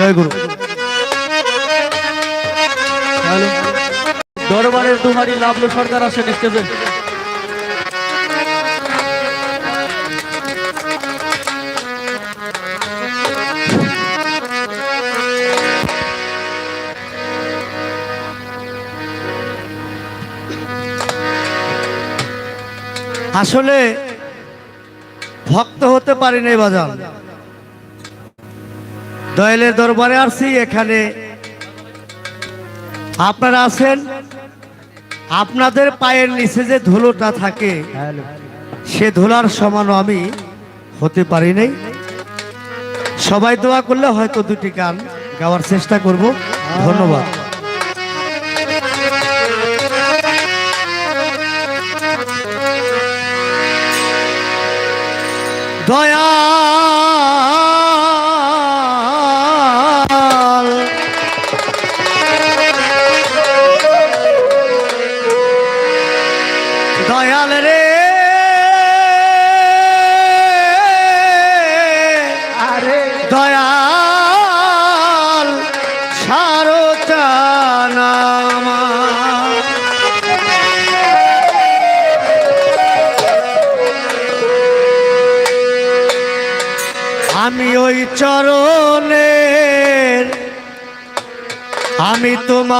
জয় গুরু দরবারের দুহারি লাভলু সরকার আসেন স্টেজে আসলে ভক্ত হতে পারি নাই বাজান। দয়ালের দরবারে আসছি এখানে। আপনারা আছেন? আপনাদের পায়ের নিচে যে ধুলোটা থাকে সে ধুলার সমানও আমি হতে পারি নাই। সবাই দোয়া করলে হয়তো দুটি গান গাওয়ার চেষ্টা করব। ধন্যবাদ। দয়াল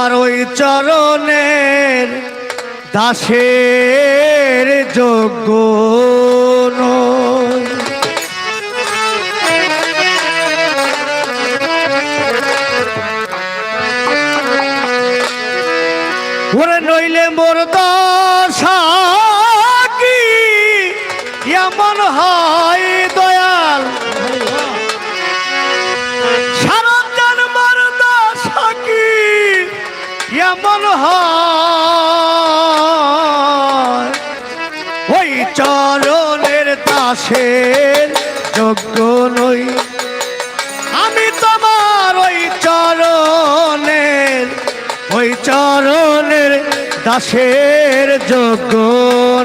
তোমার ওই চরণের দাসের যোগ্য নইলে মোর দশা ওই চরণের দাসের যোগ্য নই। আমি তোমার ওই চরণের ওই চরণের দাসের যোগ্য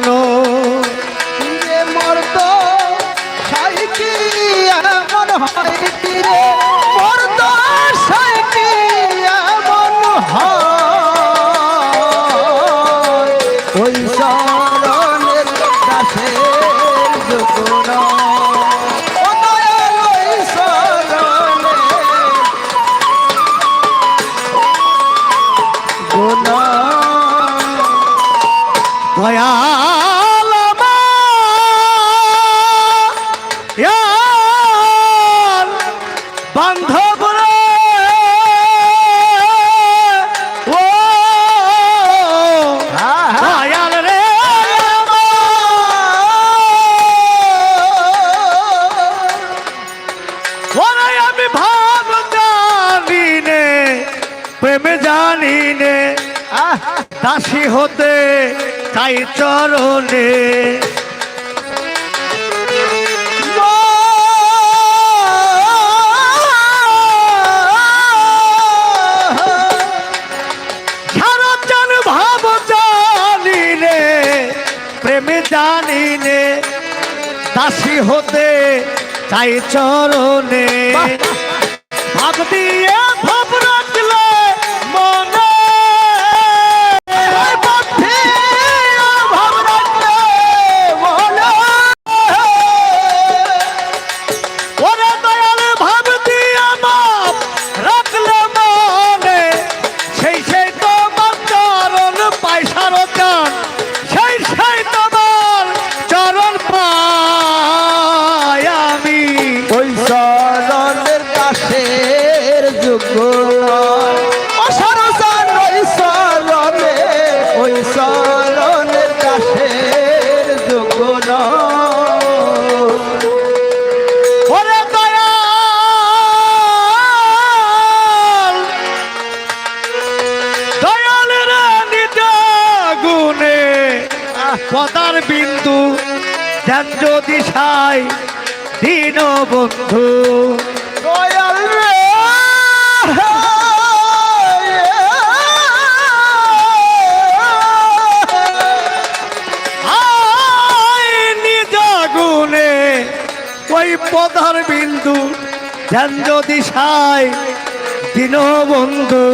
নই। মর্দ সাইকি হয় প্রেমে জানি নে দাসী হতে চাই চরণে। ভাব দিয়ে পদার বিন্দু দেন যদি সাই দিন বন্ধু। দয়াল রে ওই পদার বিন্দু ধ্যান যদি সাই দিন বন্ধু।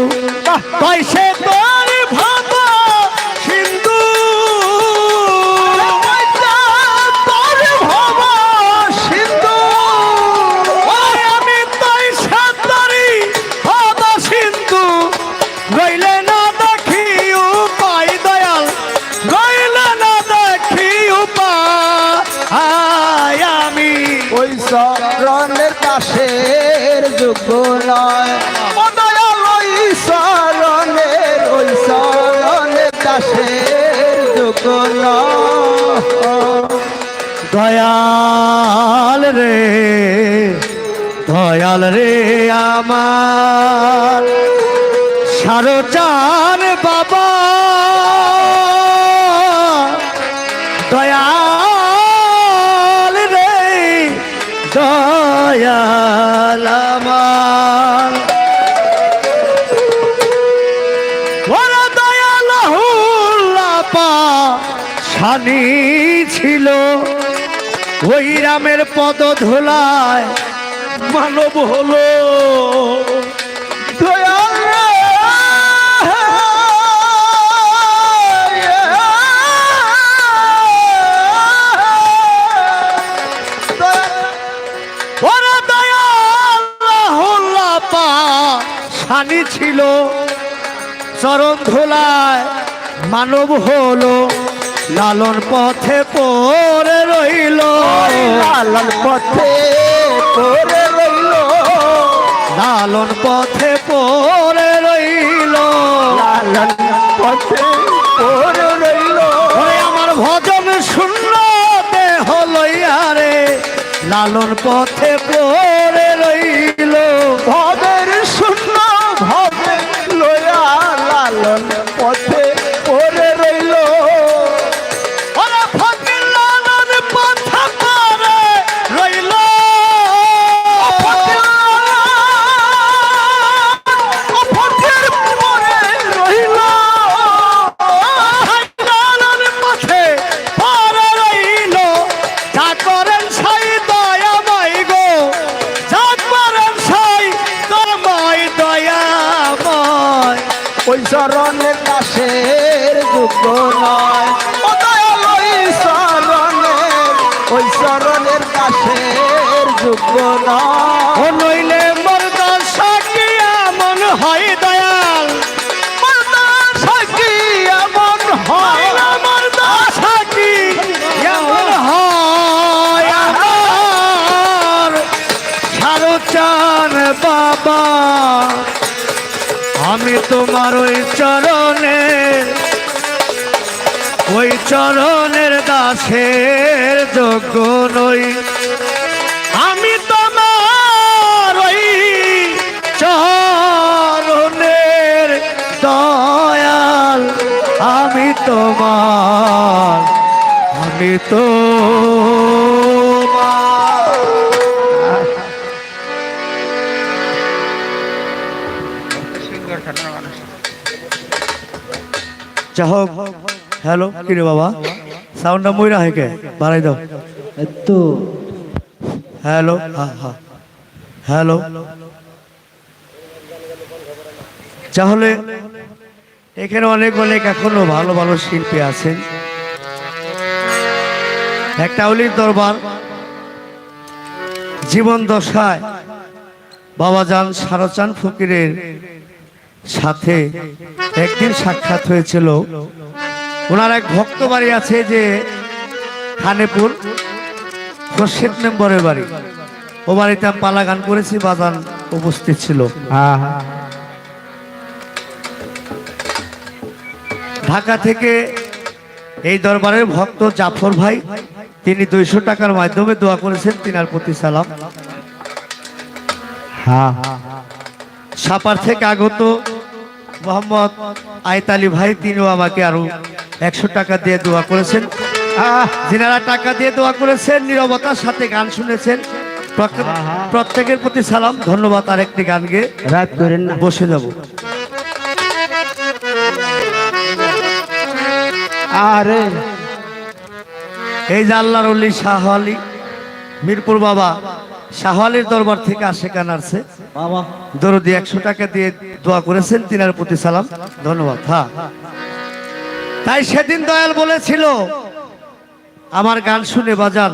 তাই সে তোর দয়াল রে আমার। সারচান বাবা। দয়াল রে, দয়াল আমার। ওরা দয়াল হুল্লাপা সানি ছিল। ওই রামের পদ ধোলায় মানব হলো। সানি ছিল। চরণ ধোলায় মানব হলো। লালন পথে পড়ে রইল। লালন পথে পড়ে রইল। লালন পথে পরে রইল। লালন পথে পরে রইল। আমার ভজন শূন্য দেহ লইয়ারে লালন পথে পড়ে আমি তোমার ওই চরণের ওই চরণের দাসের যোগ্য নই। আমি তোমার ওই চরণের দয়াল, আমি তোমার, আমি তো যা হোক হ্যালো কিরে বাবা? সাউন্ডটা মইরা হেকে বাড়াই দাও। তো হ্যালো হ্যাঁ হ্যাঁ হ্যালো। তাহলে এখানে অনেক অনেক এখনও ভালো ভালো শিল্পী আছেন। একটা অলির দরবার জীবন দশায় বাবাজান সারচান ফকিরের সাথে একদিন সাক্ষাৎ হয়েছিল। ওনার এক ভক্ত বাড়ি আছে যে খানেপুর খোরশেদ মেম্বরের বাড়ি। ও বাড়িতে আমি পালা গান করেছি বাজান উপস্থিত ছিল। ঢাকা থেকে এই দরবারের ভক্ত জাফর ভাই তিনি দুইশো টাকার মাধ্যমে দোয়া করেছেন তিনার প্রতি সালাম। সাপার থেকে আগত মোহাম্মদ আয়তালি ভাই তিনিও আমাকে আরও একশো টাকা দিয়ে দোয়া করেছেন। যিনারা টাকা দিয়ে দোয়া করেছেন নিরবতার সাথে গান শুনেছেন প্রত্যেক- প্রত্যেকের প্রতি সালাম ধন্যবাদ আর একটি গান গেয়ে রাত করেন বসে যাব। আরে। এই যে আল্লাহর শাহ আলী মিরপুর বাবা শাহওয়ালির দরবার থেকে আশেকান আসছে বাবা। দরদি একশো টাকা দিয়ে দোয়া করেছেন তিনার প্রতি সালাম। ধন্যবাদ হ্যাঁ তাই সেদিন দয়াল বলেছিল আমার গান শুনে বাজান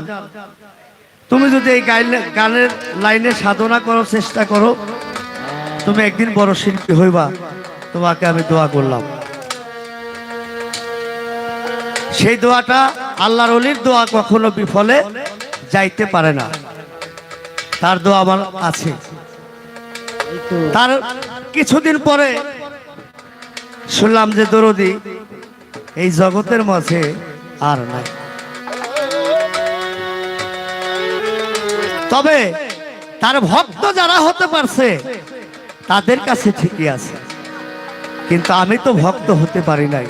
তুমি যদি এই গানের লাইনে সাধনা করার চেষ্টা করো তুমি একদিন বড় শিল্পী হইবা। তোমাকে আমি দোয়া করলাম। সেই দোয়াটা আল্লাহর অলির দোয়া কখনো বিফলে যাইতে পারে না। তার দোয়া আমার আছে। তার কিছুদিন পরে শুনলাম যে দরদি এই জগতের মাঝে আর নাই। তবে তার ভক্ত যারা হতে পারছে, তাদের কাছে ঠিকই আছে। কিন্তু আমি তো ভক্ত হতে পারি নাই।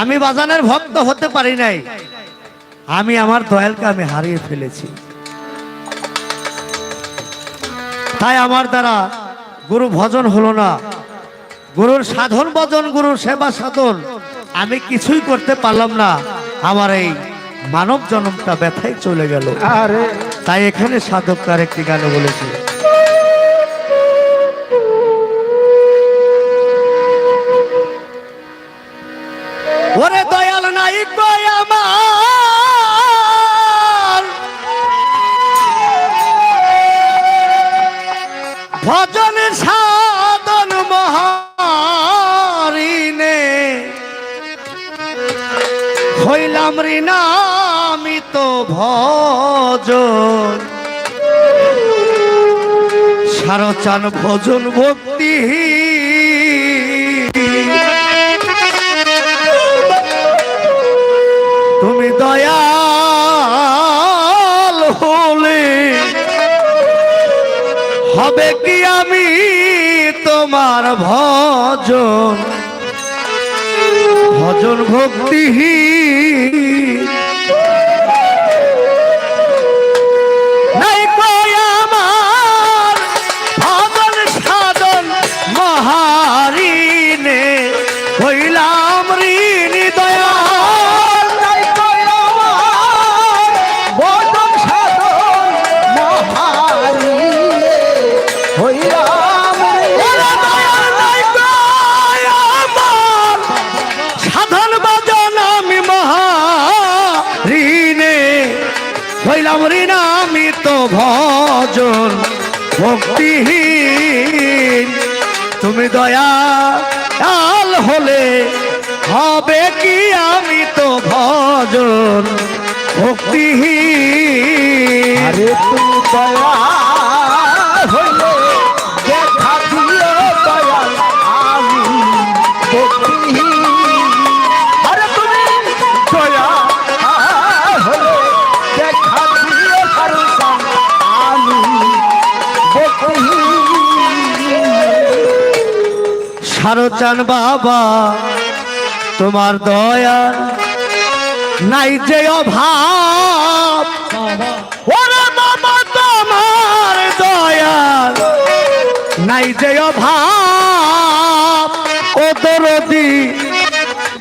আমি বাজানের ভক্ত হতে পারি নাই। আমি আমার দয়ালকে আমি হারিয়ে ফেলেছি। তাই আমার দ্বারা গুরু ভজন হলো না। গুরুর সাধন ভজন গুরুর সেবা সাধন আমি কিছুই করতে পারলাম না। আমার এই মানব জন্মটা ব্যথায় চলে গেল। আরে। তাই এখানে সাধক তার একটি গান বলেছে। ওরে দয়াল নাই আমার ভজনের সাধন মহারিনে হইলাম ঋণামি তো ভজন। সারচান ভজন ভক্তি। তুমি হলে হবে তোমার ভজন ভজন ভক্তি ভক্তিহীন। তুমি দয়া আল হলে হবে কি আমি তো ভজন ভক্তিহীন। আরে তুমি দয়া হইলে সারচান বাবা, তোমার দয়া নাই যে অভাব। তোমার দয়া নাই যে অভাব। ও দরদি,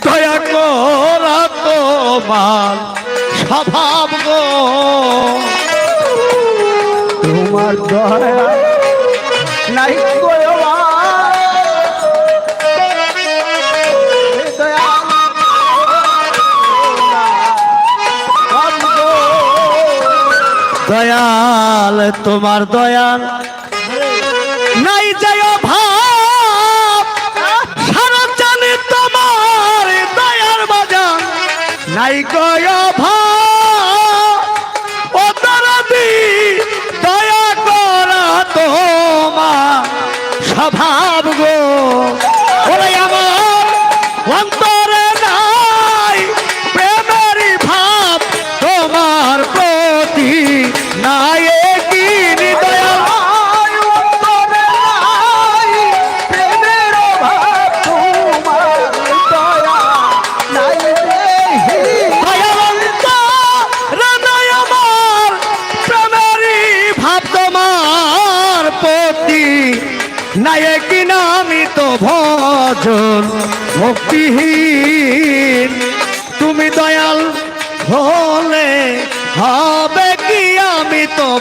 দয়া করা তোমার স্বভাব গো। তোমার দয়া নাই দয়াল তোমার দয়াল। নাই যায় ভাব সারা জানে তোমার দয়ার বাজান। নাই গয়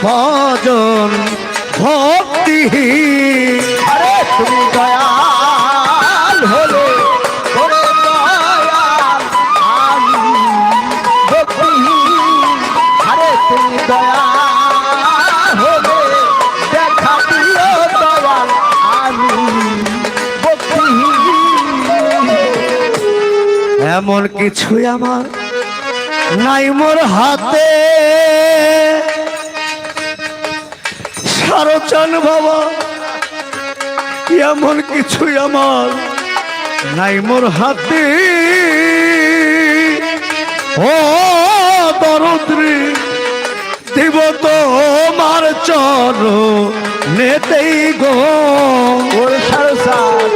ভজন ভক্তি তুমি দয়াল হলে এমন কিছুই আমার নাই মোর হাতে। সারচান বাবা। এমন কিছুই আমার নাই মোর হাতে। ও দরদ্রি, দিব তোমার চর নেতেই গো। ওর সারসার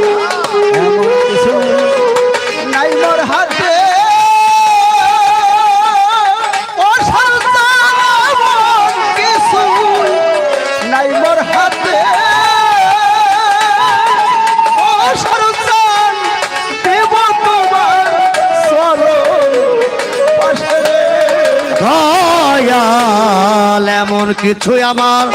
কিছু আমার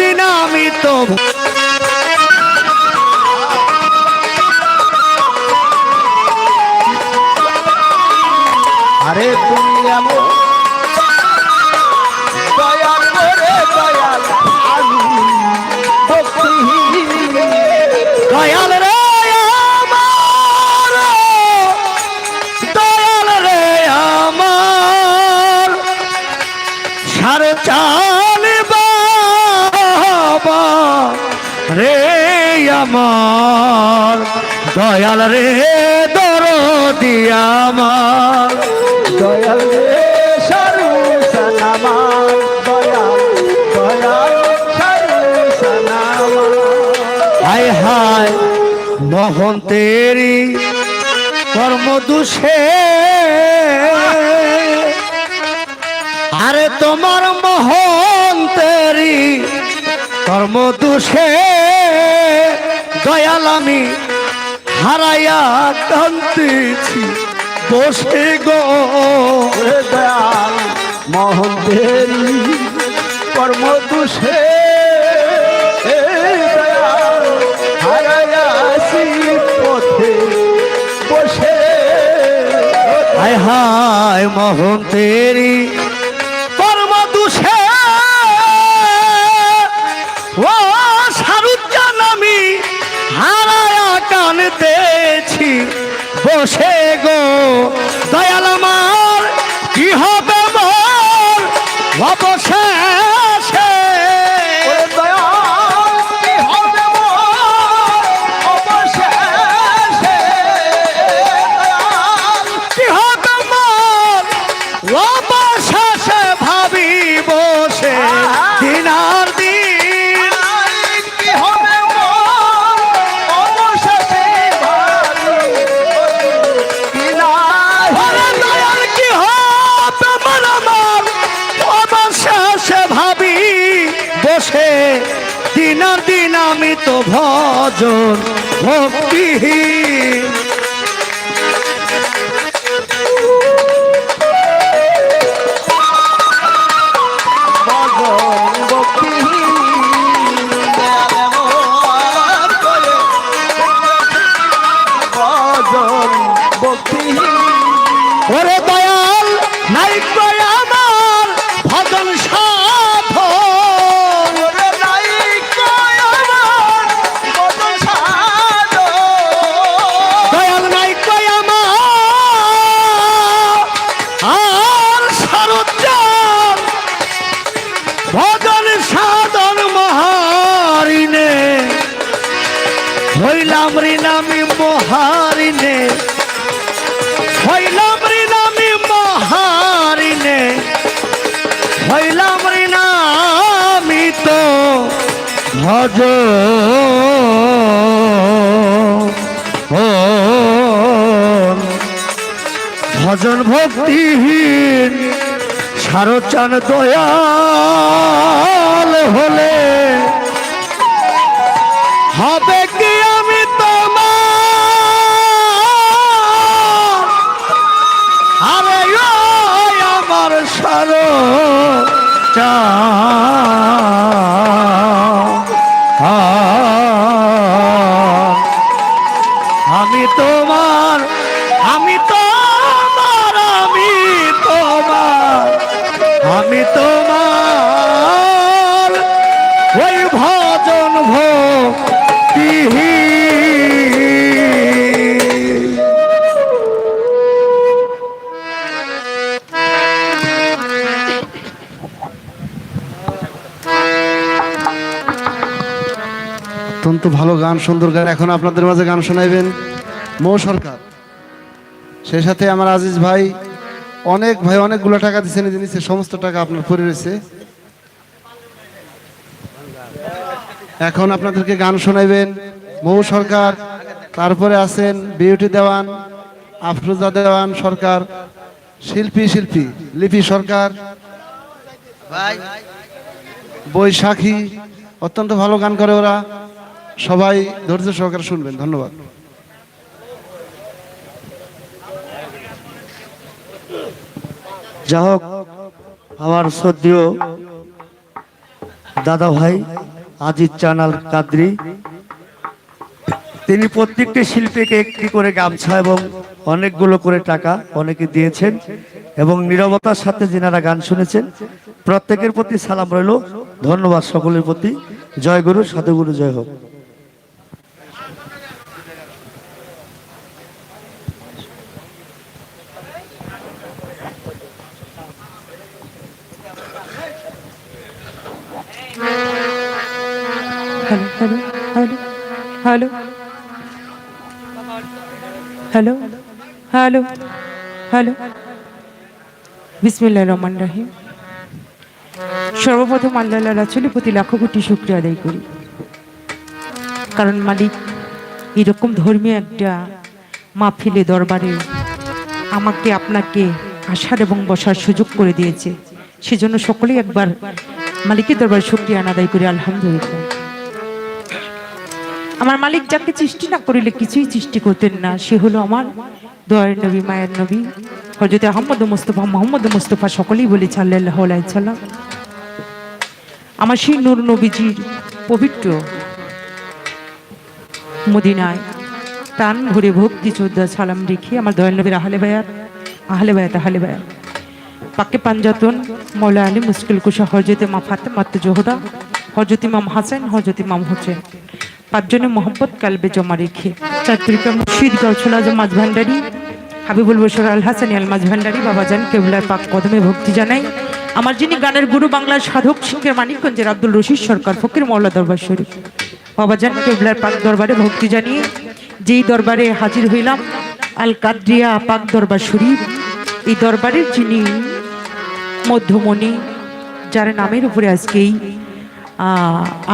চিরদিন আমি তো আরে তুমি এমন দয়াল করে দয়াল আমি দয়াল দয়াল রে, দরদি আমার। দয়াল রে, সারু দয়াল দয়াল, সারু হায় হায় মোহন তেরি কর্ম দুষে। আরে তোমার মোহন তেরি কর্ম দুষে। দয়াল আমি হারাইয়া কান্তেছি বসে গো দয়াল মোহন দেরি কর্ম দুষে। পথে। বসে হায় হায় মোহন বসে গো। দয়াল ভজন ভক্তিহীন। ভজন। ভক্তিহীন সারচান দয়াল হলে। হবে অত্যন্ত ভালো গান, সুন্দর গান। এখন আপনাদের মাঝে গান শোনাইবেন মৌ সরকার। সেই সাথে আমার আজিজ ভাই, অনেক ভাই অনেকগুলো টাকা দিচ্ছেন এই জিনিসে সমস্ত টাকা আপনার পরে রয়েছে। এখন আপনাদেরকে গান শোনাইবেন মৌ সরকার, তারপরে আছেন বিউটি দেওয়ান, আফরোজা দেওয়ান সরকার, শিল্পী শিল্পী, লিপি সরকার, বৈশাখী, অত্যন্ত ভালো গান করে ওরা। সবাই ধৈর্য সহকারে শুনবেন, ধন্যবাদ। যা হোক, আমার শ্রদ্ধেয় দাদা ভাই আজিজ চানাল কাদ্রি, তিনি প্রত্যেকটি শিল্পীকে একটি করে গামছা এবং অনেকগুলো করে টাকা অনেকে দিয়েছেন এবং নিরবতার সাথে যেনারা গান শুনেছেন, প্রত্যেকের প্রতি সালাম রইল। ধন্যবাদ সকলের প্রতি। জয় গুরু, সাধুগুরু, জয় হোক। Hello hello hello hello hello hello বিসমিল্লাহ রহমান রাহিম। সর্বপ্রথম আল্লাহ রাসুলের প্রতি লাখো কোটি শুক্রিয়া আদায় করি। কারণ মালিক এরকম ধর্মীয় একটা মাহফিলে, দরবারে আমাকে, আপনাকে আসার এবং বসার সুযোগ করে দিয়েছে। সেজন্য সকলেই একবার মালিকের দরবার শুক্রিয়া আদায় করি, আলহামদুলিল্লাহ। আমার মালিক যাকে সৃষ্টি না করিলে কিছুই সৃষ্টি করতেন না, সে হলো আমার দয়ের নবী, মায়ের নবী। হজরত আহমদ মুস্তফা, মোহাম্মদ মুস্তফা সকলেই বলি সাল্লাম আমার সেই নূর নবীজির পবিত্র মদিনায় প্রাণ ভরে ভক্তি যোদ্ধা সালাম রেখে আমার দয়াল নবীর আহলে বায়াত আহলে বায়াত আহলে বায়াত। পাকে পাঞ্জাতন মৌলা আলী মুশকিল কুশা হজরত মা ফাতে ফাতেমাত জোহরা হজরত ইমাম হাসান হজরত ইমাম হোসেন। পাঁচজনে মোহাম্মদ কালবে জমা রেখে। চারত্রিকা মুর্শিদ গৌছলা মাঝ ভান্ডারি হাবিবুল বসর আল হাসানি আল মাঝ ভান্ডারি বাবাজান কেবলার পাক কদমে ভক্তি জানাই। আমার যিনি গানের গুরু বাংলার সাধক সিংহের মানিকগঞ্জের আব্দুল রশিদ সরকার ফকির মৌলা দরবার শরীফ। বাবাজান কেবলার পাক দরবারে ভক্তি জানিয়ে যেই দরবারে হাজির হইলাম, আল কাদ্রিয়া পাক দরবার শরীফ। এই দরবারের যিনি মধ্যমণি, যার নামের উপরে আজকেই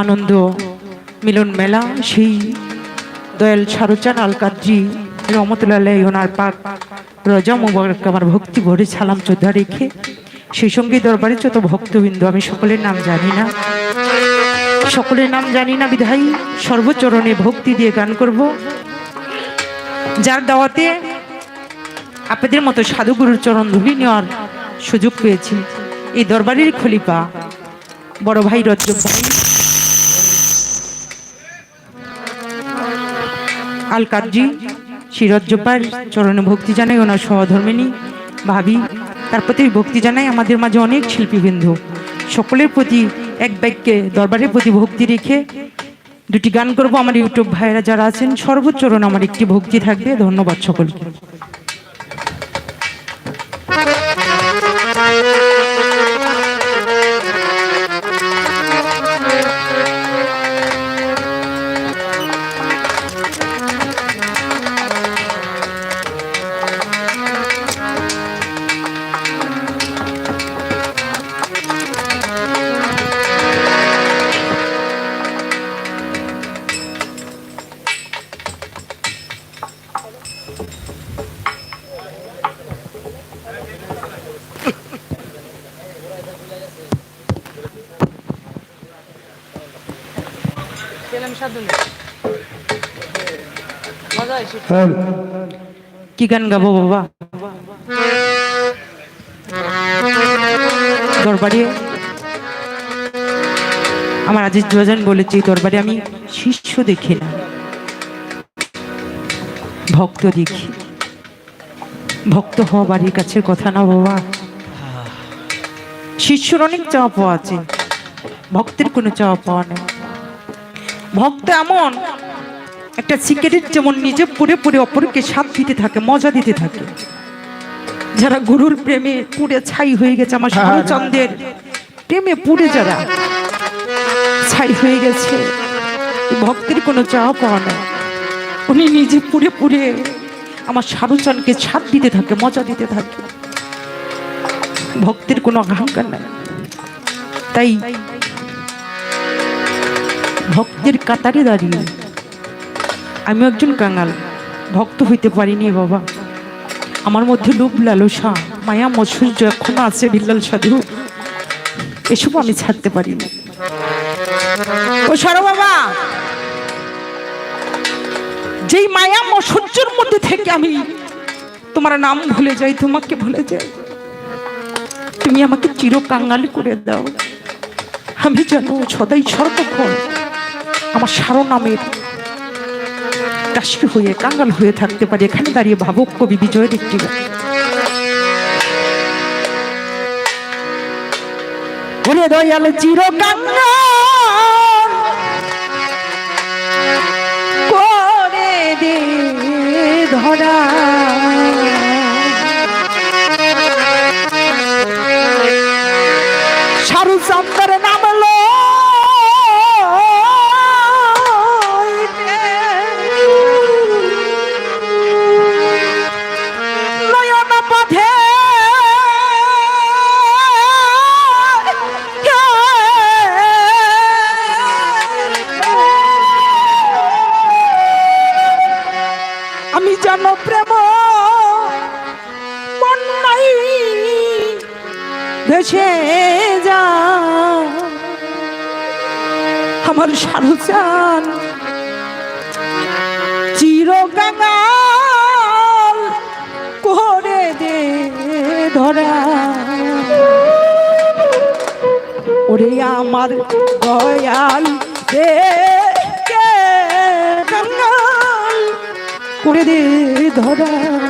আনন্দ মিলন মেলা, সেই দয়াল সারুচান আল কাদ্রি, রহমতুল্লাহ ওনার পাক রজা মুবারক আমার ভক্তি ভরে সালাম শ্রদ্ধা রেখে সেই সঙ্গে দরবারে যত ভক্তবৃন্দ, আমি সকলের নাম জানি না। সকলের নাম জানি না বিধাই সর্বচরণে ভক্তি দিয়ে গান করব। যার দাওয়াতে আপনাদের মতো সাধুগুরুর চরণ ধুলি নেওয়ার সুযোগ পেয়েছি। এই দরবারের খলিফা বড় ভাই রজ্জব ভাই আল কাদ্রি শ্রী রজ্জব্বার চরণে ভক্তি জানাই ওনার সহধর্মিনী ভাবি। তার প্রতি ভক্তি জানাই আমাদের মাঝে অনেক শিল্পীবৃন্দ। সকলের প্রতি এক ব্যাগকে দরবারের প্রতি ভক্তি রেখে দুটি গান করব। আমার ইউটিউব ভাইয়েরা যারা আছেন সর্বোচ্চরণ আমার একটি ভক্তি থাকবে। ধন্যবাদ সকলকে। কি গান গাবো বাবা? দরবারে। আমার আজিজ জোয়াজান বলেছে, দরবারে আমি শিষ্য দেখি না, ভক্ত দেখি। ভক্ত হওয়া বাড়ির কাছের কথা না বাবা। শিষ্যর অনেক চাওয়া পাওয়া আছে, ভক্তের কোনো চাওয়া পাওয়া নেই। ভক্ত এমন একটা সিগারেট যেমন নিজে পুড়ে পুড়ে অপরকে সাপ দিতে থাকে মজা দিতে থাকে। যারা গুরুর প্রেমে পুড়ে ছাই হয়ে গেছে আমার শ্যামচন্দ্রের প্রেমে পুড়ে যারা ছাই হয়ে গেছে ভক্তের কোনো চাওয়া পাওয়া নেই। উনি নিজে পুড়ে পুড়ে আমার সারুচানকে ছাপ দিতে থাকে মজা দিতে থাকে। ভক্তের কোনো অহংকার নাই। তাই ভক্তের কাতারে দাঁড়িয়ে আমি একজন কাঙাল। ভক্ত হইতে পারিনি বাবা। আমার মধ্যে লোভ, লালসা, মায়া, মৎসর্য এখনও আছে বিল্লাল সাধু। এসব আমি ছাড়তে পারিনি। ও সরো বাবা। যেই মায়া, মৎসর্যের মধ্যে থেকে আমি তোমার নাম ভুলে যাই, তোমাকে ভুলে যাই। তুমি আমাকে চির কাঙ্গালি করে দাও। আমি যেন সদাই সর্বক্ষণ আমার সারো নামের দাসী হয়ে কাঙ্গাল হয়ে থাকতে পারে। এখানে দাঁড়িয়ে ভাবক কবি বিজয় দেখতে দয়াল চির ধরা। আমার চির কাঙাল করে দে ধরা। ওরে আমার দয়াল দে করে দে ধরা।